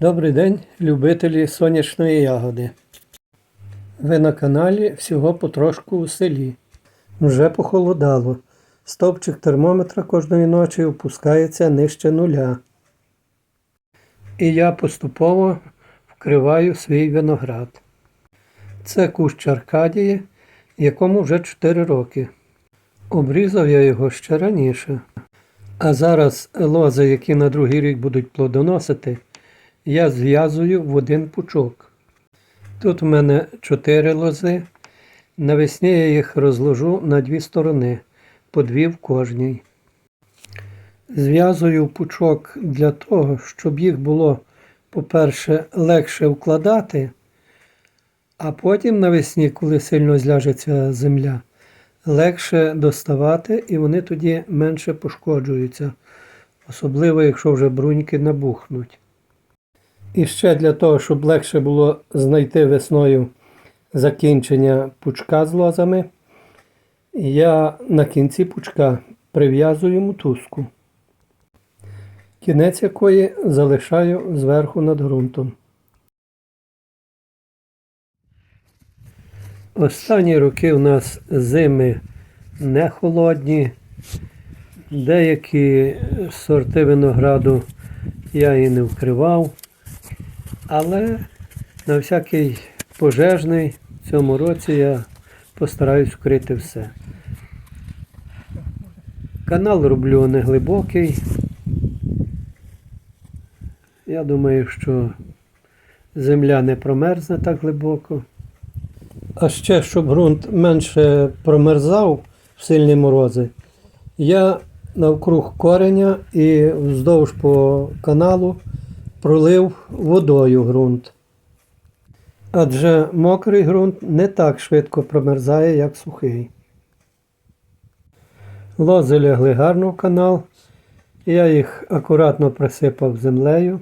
Добрий день, любителі сонячної ягоди. Ви на каналі всього потрошку у селі. Вже похолодало. Стовпчик термометра кожної ночі опускається нижче нуля. І я поступово вкриваю свій виноград. Це кущ Аркадії, якому вже 4 роки. Обрізав я його ще раніше. А зараз лози, які на другий рік будуть плодоносити, я зв'язую в один пучок. Тут у мене чотири лози. Навесні я їх розложу на дві сторони, по дві в кожній. Зв'язую пучок для того, щоб їх було, по-перше, легше вкладати, а потім навесні, коли сильно зляжеться земля, легше доставати і вони тоді менше пошкоджуються, особливо якщо вже бруньки набухнуть. І ще для того, щоб легше було знайти весною закінчення пучка з лозами, я на кінці пучка прив'язую мотузку, кінець якої залишаю зверху над ґрунтом. Останні роки у нас зими не холодні. Деякі сорти винограду я і не вкривав. Але на всякий пожежний в цьому році я постараюсь вкрити все. Канал роблю неглибокий. Я думаю, що земля не промерзне так глибоко. А ще, щоб ґрунт менше промерзав в сильні морози, я навкруг кореня і вздовж по каналу пролив водою ґрунт. Адже мокрий ґрунт не так швидко промерзає, як сухий. Лози лягли гарно в канал. Я їх акуратно присипав землею.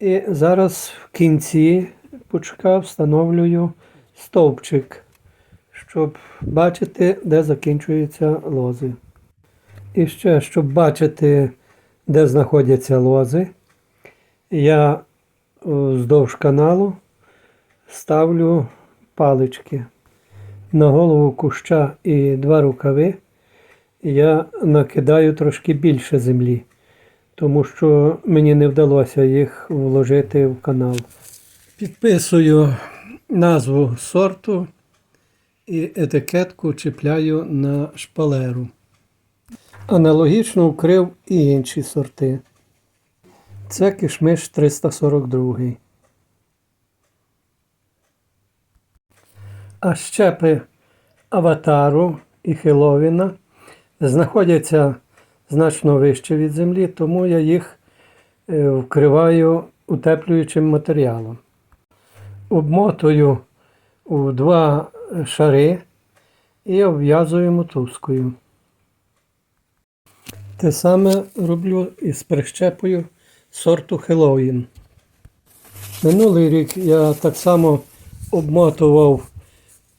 І зараз в кінці пучка встановлюю стовпчик, щоб бачити, де закінчуються лози. І ще, щоб бачити, де знаходяться лози, я вздовж каналу ставлю палички. На голову куща і два рукави я накидаю трошки більше землі, тому що мені не вдалося їх вложити в канал. Підписую назву сорту і етикетку чіпляю на шпалеру. Аналогічно вкрив і інші сорти. Це кишмиш 342. А щепи аватару і хиловіна знаходяться значно вище від землі, тому я їх е, вкриваю утеплюючим матеріалом. Обмотую у два шари і обв'язую мотузкою. Те саме роблю із прищепою сорту Хеллоуін. Минулий рік я так само обмотував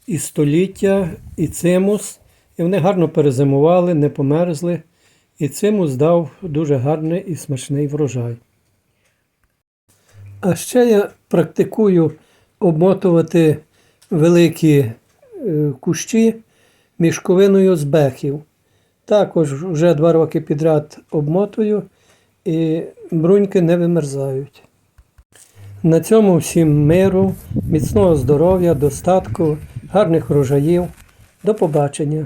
і століття, і цимус, і вони гарно перезимували, не померзли. І цимус дав дуже гарний і смачний врожай. А ще я практикую обмотувати великі е, кущі мішковиною з бехів. Також вже два роки підряд обмотую і бруньки не вимерзають. На цьому всім миру, міцного здоров'я, достатку, гарних врожаїв. До побачення!